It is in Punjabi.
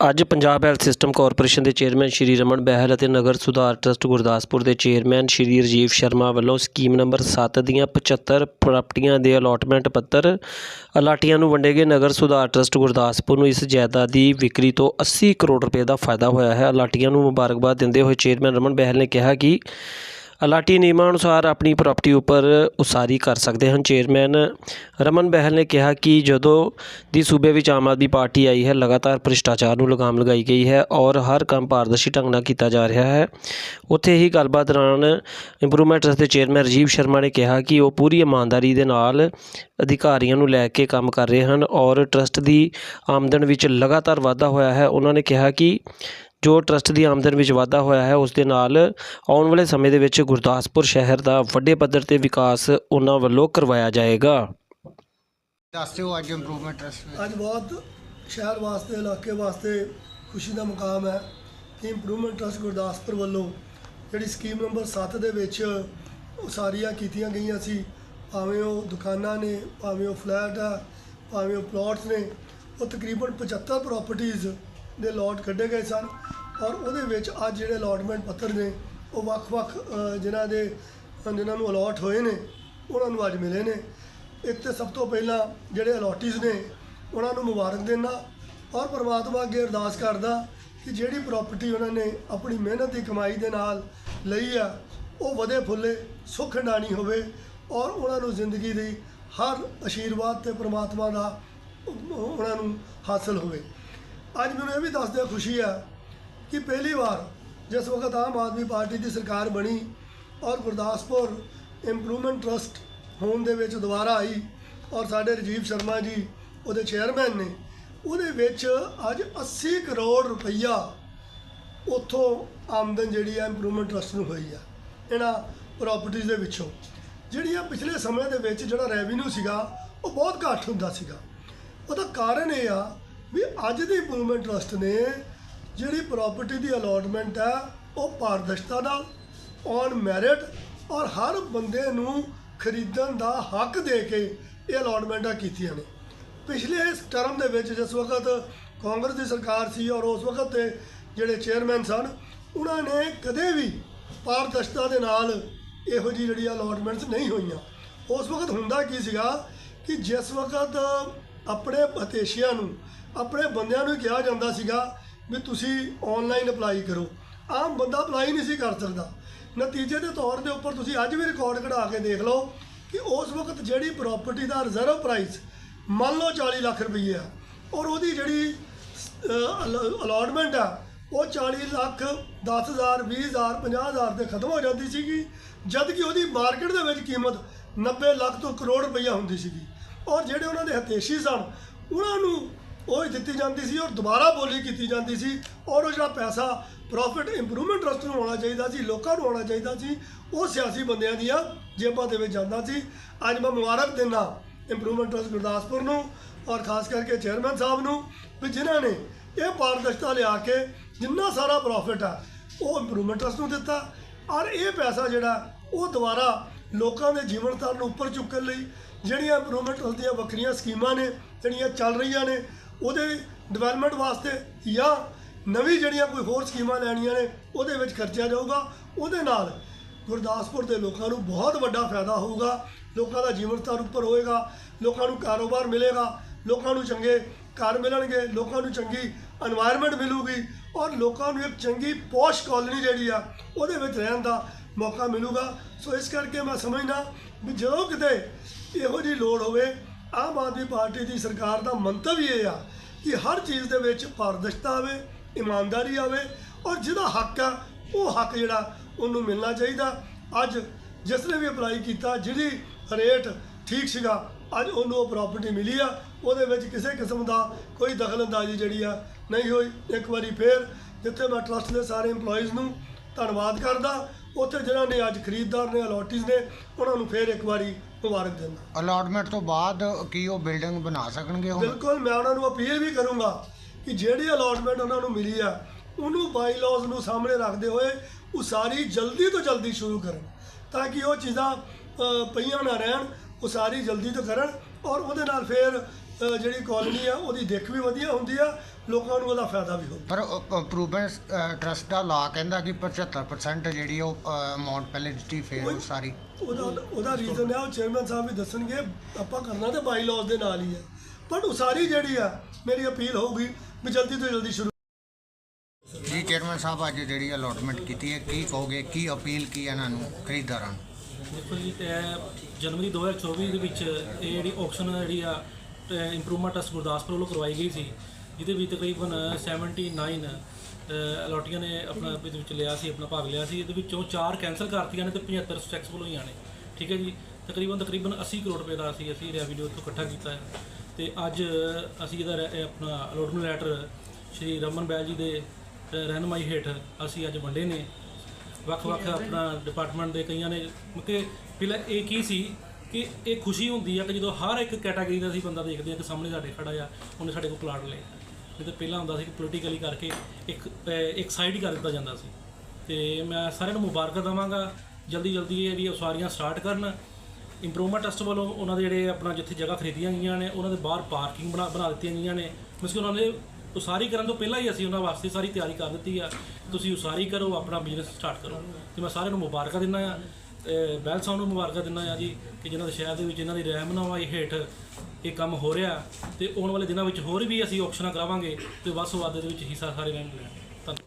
ਅੱਜ ਪੰਜਾਬ ਹੈਲਥ ਸਿਸਟਮ ਕਾਰਪੋਰੇਸ਼ਨ ਦੇ ਚੇਅਰਮੈਨ ਸ਼੍ਰੀ ਰਮਨ ਬਹਿਲ ਅਤੇ ਨਗਰ ਸੁਧਾਰ ਟਰੱਸਟ ਗੁਰਦਾਸਪੁਰ ਦੇ ਚੇਅਰਮੈਨ ਸ਼੍ਰੀ ਰਜੀਵ ਸ਼ਰਮਾ ਵੱਲੋਂ ਸਕੀਮ ਨੰਬਰ 7 ਦੀਆਂ 75 ਪ੍ਰਾਪਰਟੀਆਂ ਦੇ ਅਲਾਟਮੈਂਟ ਪੱਤਰ ਅਲਾਟੀਆਂ ਨੂੰ ਵੰਡੇ ਗਏ ਨਗਰ ਸੁਧਾਰ ਟਰੱਸਟ ਗੁਰਦਾਸਪੁਰ ਨੂੰ ਇਸ ਜਾਇਦਾਦ ਦੀ ਵਿਕਰੀ ਤੋਂ 80 ਕਰੋੜ ਰੁਪਏ ਦਾ ਫਾਇਦਾ ਹੋਇਆ ਹੈ। ਅਲਾਟੀਆਂ ਨੂੰ ਮੁਬਾਰਕਬਾਦ ਦਿੰਦੇ ਹੋਏ ਚੇਅਰਮੈਨ ਰਮਨ ਬਹਿਲ ਨੇ ਕਿਹਾ ਕਿ ਅਲਾਟੀ ਨਿਯਮਾਂ ਅਨੁਸਾਰ ਆਪਣੀ ਪ੍ਰਾਪਰਟੀ ਉੱਪਰ ਉਸਾਰੀ ਕਰ ਸਕਦੇ ਹਨ। ਚੇਅਰਮੈਨ ਰਮਨ ਬਹਿਲ ਨੇ ਕਿਹਾ ਕਿ ਜਦੋਂ ਦੀ ਸੂਬੇ ਵਿੱਚ ਆਮ ਆਦਮੀ ਪਾਰਟੀ ਆਈ ਹੈ, ਲਗਾਤਾਰ ਭ੍ਰਿਸ਼ਟਾਚਾਰ ਨੂੰ ਲਗਾਮ ਲਗਾਈ ਗਈ ਹੈ ਔਰ ਹਰ ਕੰਮ ਪਾਰਦਰਸ਼ੀ ਢੰਗ ਨਾਲ ਕੀਤਾ ਜਾ ਰਿਹਾ ਹੈ। ਉੱਥੇ ਹੀ ਗੱਲਬਾਤ ਦੌਰਾਨ ਇੰਪਰੂਵਮੈਂਟ ਟਰਸਟ ਦੇ ਚੇਅਰਮੈਨ ਰਾਜੀਵ ਸ਼ਰਮਾ ਨੇ ਕਿਹਾ ਕਿ ਉਹ ਪੂਰੀ ਇਮਾਨਦਾਰੀ ਦੇ ਨਾਲ ਅਧਿਕਾਰੀਆਂ ਨੂੰ ਲੈ ਕੇ ਕੰਮ ਕਰ ਰਹੇ ਹਨ ਔਰ ਟਰਸਟ ਦੀ ਆਮਦਨ ਵਿੱਚ ਲਗਾਤਾਰ ਵਾਧਾ ਹੋਇਆ ਹੈ। ਉਹਨਾਂ ਨੇ ਕਿਹਾ ਕਿ ਜੋ ਟਰਸਟ ਦੀ ਆਮਦਨ ਵਿੱਚ ਵਾਧਾ ਹੋਇਆ ਹੈ ਉਸ ਦੇ ਨਾਲ ਆਉਣ ਵਾਲੇ ਸਮੇਂ ਦੇ ਵਿੱਚ ਗੁਰਦਾਸਪੁਰ ਸ਼ਹਿਰ ਦਾ ਵੱਡੇ ਪੱਧਰ ਤੇ ਵਿਕਾਸ ਉਹਨਾਂ ਵੱਲੋਂ ਕਰਵਾਇਆ ਜਾਏਗਾ। ਦੱਸ ਦਿਓ ਅੱਜ ਇੰਪਰੂਵਮੈਂਟ ਟਰਸਟ ਅੱਜ ਬਹੁਤ ਸ਼ਹਿਰ ਵਾਸਤੇ ਇਲਾਕੇ ਵਾਸਤੇ ਖੁਸ਼ੀ ਦਾ ਮੁਕਾਮ ਹੈ ਕਿ ਇੰਪਰੂਵਮੈਂਟ ਟਰਸਟ ਗੁਰਦਾਸਪੁਰ ਵੱਲੋਂ ਜਿਹੜੀ ਸਕੀਮ ਨੰਬਰ 7 ਦੇ ਵਿੱਚ ਉਸਾਰੀਆਂ ਕੀਤੀਆਂ ਗਈਆਂ ਸੀ। ਭਾਵੇਂ ਉਹ ਦੁਕਾਨਾਂ ਨੇ ਭਾਵੇਂ ਉਹ ਫਲੈਟ ਆ ਭਾਵੇਂ ਉਹ ਪਲਾਟਸ ਨੇ ਉਹ ਤਕਰੀਬਨ 75 ਪ੍ਰਾਪਰਟੀਆਂ ਦੇ ਲੋਟ ਕੱਢੇ ਗਏ ਸਨ ਔਰ ਉਹਦੇ ਵਿੱਚ ਅੱਜ ਜਿਹੜੇ ਅਲਾਟਮੈਂਟ ਪੱਤਰ ਨੇ ਉਹ ਵੱਖ-ਵੱਖ ਅ, ਜਿਨ੍ਹਾਂ ਦੇ ਜਿਨ੍ਹਾਂ ਨੂੰ ਅਲਾਟ ਹੋਏ ਨੇ ਉਹਨਾਂ ਨੂੰ ਅੱਜ ਮਿਲੇ ਨੇ। ਇੱਥੇ ਸਭ ਤੋਂ ਪਹਿਲਾਂ ਜਿਹੜੇ ਅਲਾਟੀਜ਼ ਨੇ ਉਹਨਾਂ ਨੂੰ ਮੁਬਾਰਕ ਦੇਣਾ ਔਰ ਪਰਮਾਤਮਾ ਅੱਗੇ ਅਰਦਾਸ ਕਰਦਾ ਕਿ ਜਿਹੜੀ ਪ੍ਰਾਪਰਟੀ ਉਹਨਾਂ ਨੇ ਆਪਣੀ ਮਿਹਨਤ ਦੀ ਕਮਾਈ ਦੇ ਨਾਲ ਲਈ ਆ ਉਹ ਵਧੇ ਫੁੱਲੇ ਸੁੱਖ ਨਾਣੀ ਹੋਵੇ ਔਰ ਉਹਨਾਂ ਨੂੰ ਜ਼ਿੰਦਗੀ ਦੀ ਹਰ ਆਸ਼ੀਰਵਾਦ ਤੇ ਪ੍ਰਮਾਤਮਾ ਦਾ ਉਹਨਾਂ ਨੂੰ ਹਾਸਲ ਹੋਵੇ। ਅੱਜ ਮੈਨੂੰ ਇਹ ਵੀ ਦੱਸਦਿਆਂ ਖੁਸ਼ੀ ਆ ਕਿ ਪਹਿਲੀ ਵਾਰ ਜਿਸ ਵਕਤ ਆਮ ਆਦਮੀ ਪਾਰਟੀ ਦੀ ਸਰਕਾਰ ਬਣੀ ਔਰ ਗੁਰਦਾਸਪੁਰ ਇੰਪਰੂਵਮੈਂਟ ਟਰਸਟ ਹੋਣ ਦੇ ਵਿੱਚ ਦੁਬਾਰਾ ਆਈ ਔਰ ਸਾਡੇ ਰਜੀਵ ਸ਼ਰਮਾ ਜੀ, ਉਹਦੇ ਚੇਅਰਮੈਨ ਨੇ, ਉਹਦੇ ਵਿੱਚ ਅੱਜ 80 ਕਰੋੜ ਰੁਪਈਆ ਉੱਥੋਂ ਆਮਦਨ ਜਿਹੜੀ ਆ ਇੰਪਰੂਵਮੈਂਟ ਟਰਸਟ ਨੂੰ ਹੋਈ ਆ, ਇਹਨਾਂ ਪ੍ਰਾਪਰਟੀਆਂ ਦੇ ਵਿੱਚੋਂ। ਜਿਹੜੀਆਂ ਪਿਛਲੇ ਸਮੇਂ ਦੇ ਵਿੱਚ ਜਿਹੜਾ ਰੈਵਨਿਊ ਸੀਗਾ, ਉਹ ਬਹੁਤ ਘੱਟ ਹੁੰਦਾ ਸੀਗਾ। ਉਹਦਾ ਕਾਰਨ ਇਹ ਆ ਵੀ ਅੱਜ ਦੀ ਇੰਪਰੂਵਮੈਂਟ ਟਰਸਟ ਨੇ ਜਿਹੜੀ ਪ੍ਰਾਪਰਟੀ ਦੀ ਅਲਾਟਮੈਂਟ ਹੈ, ਉਹ ਪਾਰਦਰਸ਼ਤਾ ਨਾਲ ਔਨ ਮੈਰਿਟ ਔਰ ਹਰ ਬੰਦੇ ਨੂੰ ਖਰੀਦਣ ਦਾ ਹੱਕ ਦੇ ਕੇ ਇਹ ਅਲਾਟਮੈਂਟਾਂ ਕੀਤੀਆਂ ਨੇ। ਪਿਛਲੇ ਇਸ ਟਰਮ ਦੇ ਵਿੱਚ ਜਿਸ ਵਕਤ ਕਾਂਗਰਸ ਦੀ ਸਰਕਾਰ ਸੀ ਔਰ ਉਸ ਵਕਤ ਦੇ ਜਿਹੜੇ ਚੇਅਰਮੈਨ ਸਨ, ਉਹਨਾਂ ਨੇ ਕਦੇ ਵੀ ਪਾਰਦਰਸ਼ਤਾ ਦੇ ਨਾਲ ਇਹੋ ਜਿਹੀ ਜਿਹੜੀ ਅਲਾਟਮੈਂਟਸ ਨਹੀਂ ਹੋਈਆਂ। ਉਸ ਵਕਤ ਹੁੰਦਾ ਕੀ ਸੀਗਾ ਕਿ ਜਿਸ ਵਕਤ ਆਪਣੇ ਪਤੇਸ਼ੀਆਂ ਨੂੰ ਆਪਣੇ ਬੰਦਿਆਂ ਨੂੰ ਕਿਹਾ ਜਾਂਦਾ ਸੀਗਾ ਵੀ ਤੁਸੀਂ ਆਨਲਾਈਨ ਅਪਲਾਈ ਕਰੋ। ਆਮ ਬੰਦਾ ਅਪਲਾਈ ਨਹੀਂ ਸੀ ਕਰ ਸਕਦਾ। ਨਤੀਜੇ ਦੇ ਤੌਰ ਦੇ ਉੱਪਰ ਤੁਸੀਂ ਅੱਜ ਵੀ ਰਿਕਾਰਡ ਕਢਾ ਕੇ ਦੇਖ ਲਓ ਕਿ ਉਸ ਵਕਤ ਜਿਹੜੀ ਪ੍ਰਾਪਰਟੀ ਦਾ ਰਿਜ਼ਰਵ ਪ੍ਰਾਈਸ ਮੰਨ ਲਓ 40 ਲੱਖ ਰੁਪਏ ਆ, ਔਰ ਉਹਦੀ ਜਿਹੜੀ ਅਲਾਟਮੈਂਟ ਆ, ਉਹ 40 ਲੱਖ 10000 20000 50000 ਤੇ ਖਤਮ ਹੋ ਜਾਂਦੀ ਸੀਗੀ ਜਦ ਕਿ ਉਹਦੀ ਮਾਰਕੀਟ ਦੇ ਵਿੱਚ ਕੀਮਤ 90 ਲੱਖ ਤੋਂ ਕਰੋੜ ਰੁਪਈਆ ਹੁੰਦੀ ਸੀਗੀ। ਔਰ ਜਿਹੜੇ ਉਹਨਾਂ ਦੇ ਹਤੇਸ਼ੀ ਸਨ, ਉਹਨਾਂ ਨੂੰ ਉਹ ਦਿੱਤੀ ਜਾਂਦੀ ਸੀ ਔਰ ਦੁਬਾਰਾ ਬੋਲੀ ਕੀਤੀ ਜਾਂਦੀ ਸੀ। ਔਰ ਉਹ ਜਿਹੜਾ ਪੈਸਾ ਪ੍ਰੋਫਿਟ ਇੰਪਰੂਵਮੈਂਟ ਟਰਸਟ ਨੂੰ ਆਉਣਾ ਚਾਹੀਦਾ ਸੀ, ਲੋਕਾਂ ਨੂੰ ਆਉਣਾ ਚਾਹੀਦਾ ਸੀ, ਉਹ ਸਿਆਸੀ ਬੰਦਿਆਂ ਦੀਆਂ ਜੇਬਾਂ ਦੇ ਵਿੱਚ ਜਾਂਦਾ ਸੀ। ਅੱਜ ਮੈਂ ਮੁਬਾਰਕ ਦਿੰਦਾ ਇੰਪਰੂਵਮੈਂਟ ਟਰਸਟ ਗੁਰਦਾਸਪੁਰ ਨੂੰ ਔਰ ਖਾਸ ਕਰਕੇ ਚੇਅਰਮੈਨ ਸਾਹਿਬ ਨੂੰ ਵੀ ਜਿਨ੍ਹਾਂ ਨੇ ਇਹ ਪਾਰਦਰਸ਼ਤਾ ਲਿਆ ਕੇ ਜਿੰਨਾ ਸਾਰਾ ਪ੍ਰੋਫਿਟ ਆ, ਉਹ ਇੰਪਰੂਵਮੈਂਟ ਟਰਸਟ ਨੂੰ ਦਿੱਤਾ। ਔਰ ਇਹ ਪੈਸਾ ਜਿਹੜਾ, ਉਹ ਦੁਬਾਰਾ ਲੋਕਾਂ ਦੇ ਜੀਵਨ ਸਤਰ ਨੂੰ ਉੱਪਰ ਚੁੱਕਣ ਲਈ ਜਿਹੜੀਆਂ ਇੰਪਰੂਵਮੈਂਟ ਟਰਸਟ ਦੀਆਂ ਵੱਖਰੀਆਂ ਸਕੀਮਾਂ ਨੇ, ਜਿਹੜੀਆਂ ਚੱਲ ਰਹੀਆਂ ਨੇ ਉਹਦੇ ਡਿਵੈਲਪਮੈਂਟ ਵਾਸਤੇ ਜਾਂ ਨਵੀਂ ਜਿਹੜੀਆਂ ਕੋਈ ਹੋਰ ਸਕੀਮਾਂ ਲੈਣੀਆਂ ਨੇ, ਉਹਦੇ ਵਿੱਚ ਖਰਚਿਆ ਜਾਊਗਾ। ਉਹਦੇ ਨਾਲ ਗੁਰਦਾਸਪੁਰ ਦੇ ਲੋਕਾਂ ਨੂੰ ਬਹੁਤ ਵੱਡਾ ਫਾਇਦਾ ਹੋਊਗਾ। ਲੋਕਾਂ ਦਾ ਜੀਵਨ ਸਤਰ ਉੱਪਰ ਹੋਏਗਾ, ਲੋਕਾਂ ਨੂੰ ਕਾਰੋਬਾਰ ਮਿਲੇਗਾ, ਲੋਕਾਂ ਨੂੰ ਚੰਗੇ ਘਰ ਮਿਲਣਗੇ, ਲੋਕਾਂ ਨੂੰ ਚੰਗੀ এনवायरमेंट ਮਿਲੂਗੀ ਔਰ ਲੋਕਾਂ ਨੂੰ ਇੱਕ ਚੰਗੀ ਪੋਸ਼ ਕਾਲੋਨੀ ਜਿਹੜੀ ਆ, ਉਹਦੇ ਵਿੱਚ ਰਹਿਣ ਦਾ ਮੌਕਾ ਮਿਲੂਗਾ। ਸੋ ਇਸ ਕਰਕੇ ਮੈਂ ਸਮਝਦਾ ਵੀ ਜਦੋਂ ਕਿਤੇ ਇਹੋ ਜੀ ਲੋੜ ਹੋਵੇ ਆਮ ਆਦਮੀ ਪਾਰਟੀ ਦੀ ਸਰਕਾਰ ਦਾ ਮੰਤਵ ਇਹ ਆ ਕਿ ਹਰ ਚੀਜ਼ ਦੇ ਵਿੱਚ ਪਾਰਦਰਸ਼ਤਾ ਆਵੇ, ਇਮਾਨਦਾਰੀ ਆਵੇ ਔਰ ਜਿਹਦਾ ਹੱਕ ਆ, ਉਹ ਹੱਕ ਜਿਹੜਾ ਉਹਨੂੰ ਮਿਲਣਾ ਚਾਹੀਦਾ। ਅੱਜ ਜਿਸ ਨੇ ਵੀ ਅਪਲਾਈ ਕੀਤਾ, ਜਿਹਦੀ ਰੇਟ ਠੀਕ ਸੀਗਾ, ਅੱਜ ਉਹਨੂੰ ਉਹ ਪ੍ਰਾਪਰਟੀ ਮਿਲੀ ਆ। ਉਹਦੇ ਵਿੱਚ ਕਿਸੇ ਕਿਸਮ ਦਾ ਕੋਈ ਦਖਲਅੰਦਾਜ਼ੀ ਜਿਹੜੀ ਆ ਨਹੀਂ ਹੋਈ। ਇੱਕ ਵਾਰੀ ਫੇਰ ਜਿੱਥੇ ਮੈਂ ਟਰਸਟ ਦੇ ਸਾਰੇ EMPLOYEES ਨੂੰ ਧੰਨਵਾਦ ਕਰਦਾ, ਉੱਥੇ ਜਿਨ੍ਹਾਂ ਨੇ ਅੱਜ ਖਰੀਦਦਾਰ ਨੇ ਅਲੋਟੀਜ਼ ਨੇ, ਉਹਨਾਂ ਨੂੰ ਫੇਰ ਇੱਕ ਵਾਰੀ ਮੁਬਾਰਕ ਦਿੰਦਾ। ਅਲਾਟਮੈਂਟ ਤੋਂ ਬਾਅਦ ਕੀ ਉਹ ਬਿਲਡਿੰਗ ਬਣਾ ਸਕਣਗੇ ਹੁਣ? ਬਿਲਕੁਲ ਮੈਂ ਉਹਨਾਂ ਨੂੰ ਅਪੀਲ ਵੀ ਕਰੂੰਗਾ ਕਿ ਜਿਹੜੀ ਅਲਾਟਮੈਂਟ ਉਹਨਾਂ ਨੂੰ ਮਿਲੀ ਆ ਉਹਨੂੰ ਬਾਈ ਲਾਜ਼ ਨੂੰ ਸਾਹਮਣੇ ਰੱਖਦੇ ਹੋਏ ਉਸਾਰੀ ਜਲਦੀ ਤੋਂ ਜਲਦੀ ਸ਼ੁਰੂ ਕਰਨ ਤਾਂ ਕਿ ਉਹ ਚੀਜ਼ਾਂ ਅ, ਪਈਆਂ ਨਾ ਰਹਿਣ ਉਸਾਰੀ ਜਲਦੀ ਤੋਂ ਕਰਨ ਔਰ ਉਹਦੇ ਨਾਲ ਫਿਰ ਜਿਹੜੀ ਕਾਲੋਨੀ ਆ ਉਹਦੀ ਦਿੱਖ ਵੀ ਵਧੀਆ ਹੁੰਦੀ ਆ ਲੋਕਾਂ ਨੂੰ ਉਹਦਾ ਫਾਇਦਾ ਵੀ ਹੁੰਦਾ ਪਰ ਇੰਪਰੂਵਮੈਂਟ ਟਰਸਟ ਦਾ ਲਾ ਕਹਿੰਦਾ ਕਿ 75% ਜਿਹੜੀ ਉਹ ਅਮਾਉਂਟ ਪਹਿਲੇ ਦਿੱਤੀ ਫੇਰ ਉਹ ਸਾਰੀ। ਉਹਦਾ ਉਹਦਾ ਰੀਜ਼ਨ ਹੈ ਉਹ ਚੇਅਰਮੈਨ ਸਾਹਿਬ ਵੀ ਦੱਸਣਗੇ ਆਪਾਂ ਕਰਨਾ ਤੇ ਬਾਈ ਲਾਜ਼ ਦੇ ਨਾਲ ਹੀ ਹੈ ਬਟ ਉਸਾਰੀ ਜਿਹੜੀ ਆ ਮੇਰੀ ਅਪੀਲ ਹੋਊਗੀ ਵੀ ਜਲਦੀ ਤੋਂ ਜਲਦੀ ਸ਼ੁਰੂ ਜੀ ਚੇਅਰਮੈਨ ਸਾਹਿਬ ਅੱਜ ਜਿਹੜੀ ਅਲੋਟਮੈਂਟ ਕੀਤੀ ਹੈ ਕੀ ਕਹੋਗੇ ਕੀ ਅਪੀਲ ਕੀ ਹੈ ਇਹਨਾਂ ਨੂੰ ਖਰੀਦਦਾਰਾਂ ਨੂੰ? ਦੇਖੋ ਜੀ ਇਹ ਜਨਵਰੀ 2024 ਦੇ ਵਿੱਚ ਇਹ ਜਿਹੜੀ ਆਕਸ਼ਨ ਜਿਹੜੀ ਆ ਇੰਪਰੂਵਮੈਂਟ ਟਰਸਟ ਗੁਰਦਾਸਪੁਰ ਵੱਲੋਂ ਕਰਵਾਈ ਗਈ ਸੀ ਜਿਹਦੇ ਵਿੱਚ ਤਕਰੀਬਨ 79 ਅ, ਅਲੋਟੀਆਂ ਨੇ ਆਪਣਾ ਇਹਦੇ ਵਿੱਚ ਲਿਆ ਸੀ ਆਪਣਾ ਭਾਗ ਲਿਆ ਸੀ। ਇਹਦੇ ਵਿੱਚੋਂ 4 ਕੈਂਸਲ ਕਰਤੀਆਂ ਨੇ ਤੇ 75 ਸਕਸੈਸਫੁਲ ਹੋਈਆਂ ਨੇ ਠੀਕ ਹੈ ਜੀ? ਤਕਰੀਬਨ ਤਕਰੀਬਨ 80 ਕਰੋੜ ਰੁਪਏ ਦਾ ਅਸੀਂ ਅਸੀਂ ਰੈਵਨਿਊ ਤੋਂ ਇਕੱਠਾ ਕੀਤਾ ਹੈ। ਤੇ ਅੱਜ ਅਸੀਂ ਇਹਦਾ ਆਪਣਾ ਅਲੋਟਮੈਂਟ ਲੈਟਰ ਸ਼੍ਰੀ ਰਮਨ ਬੈਲ ਜੀ ਦੇ ਰਹਿਨੁਮਾਈ ਹੇਠ ਅਸੀਂ ਅੱਜ ਵੰਡੇ ਨੇ। ਵੱਖ-ਵੱਖ ਆਪਣਾ ਡਿਪਾਰਟਮੈਂਟ ਦੇ ਕਈਆਂ ਨੇ ਕਿ ਪਹਿਲਾਂ ਇਹ ਕੀ ਸੀ? ਕਿ ਇਹ ਖੁਸ਼ੀ ਹੁੰਦੀ ਆ ਕਿ ਜਦੋਂ ਹਰ ਇੱਕ ਕੈਟਾਗਰੀ ਦਾ ਅਸੀਂ ਬੰਦਾ ਦੇਖਦੇ ਆ ਕਿ ਸਾਹਮਣੇ ਸਾਡੇ ਖੜਾ ਆ, ਉਹਨੇ ਸਾਡੇ ਕੋਲ ਪਲਾਟ ਲਏ ਨਹੀਂ ਤਾਂ ਪਹਿਲਾਂ ਹੁੰਦਾ ਸੀ ਕਿ ਪੋਲੀਟੀਕਲੀ ਕਰਕੇ ਇੱਕ ਇੱਕ ਸਾਈਡ ਹੀ ਕਰ ਦਿੱਤਾ ਜਾਂਦਾ ਸੀ। ਤੇ ਮੈਂ ਸਾਰਿਆਂ ਨੂੰ ਮੁਬਾਰਕਾਂ ਦਵਾਂਗਾ। ਜਲਦੀ ਜਲਦੀ ਇਹ ਜਿਹੜੀ ਉਸਾਰੀਆਂ ਸਟਾਰਟ ਕਰਨ। ਇੰਪਰੂਵਮੈਂਟ ਟਰਸਟ ਵੱਲੋਂ ਉਹਨਾਂ ਦੇ ਜਿਹੜੇ ਆਪਣਾ ਜਿੱਥੇ ਜਗ੍ਹਾ ਖਰੀਦੀਆਂ ਗਈਆਂ ਨੇ, ਉਹਨਾਂ ਦੇ ਬਾਹਰ ਪਾਰਕਿੰਗ ਬਣਾ ਬਣਾ ਦਿੱਤੀਆਂ ਗਈਆਂ ਨੇ। ਮੀਨਸ ਕਿ ਉਹਨਾਂ ਨੇ ਉਸਾਰੀ ਕਰਨ ਤੋਂ ਪਹਿਲਾਂ ਹੀ ਅਸੀਂ ਉਹਨਾਂ ਵਾਸਤੇ ਸਾਰੀ ਤਿਆਰੀ ਕਰ ਦਿੱਤੀ ਆ। ਤੁਸੀਂ ਉਸਾਰੀ ਕਰੋ, ਆਪਣਾ ਬਿਜ਼ਨਸ ਸਟਾਰਟ ਕਰੋ। ਤੇ ਮੈਂ ਸਾਰਿਆਂ ਨੂੰ ਮੁਬਾਰਕਾਂ ਦਿੰਦਾ ਆ। ਬੈਲ ਸਾਹਿਬ ਨੂੰ ਮੁਬਾਰਕਾਂ ਦਿੰਦਾ ਆ ਜੀ ਕਿ ਜਿਨ੍ਹਾਂ ਦੇ ਸ਼ਹਿਰ ਦੇ ਵਿੱਚ ਇਹਨਾਂ ਦੀ ਰਹਿਮਨਮਾਈ ਹੇਠ ਇਹ ਕੰਮ ਹੋ ਰਿਹਾ ਤੇ ਆਉਣ ਵਾਲੇ ਦਿਨਾਂ ਵਿੱਚ ਹੋਰ ਵੀ ਅਸੀਂ ਆਪਸ਼ਨਾਂ ਕਰਾਵਾਂਗੇ ਤੇ ਵੱਧ ਤੋਂ ਵੱਧ ਦੇ ਵਿੱਚ ਹਿੱਸਾ ਸਾਰੇ ਲੈਣ ਲੈਣ ਧੰਨਵਾਦ।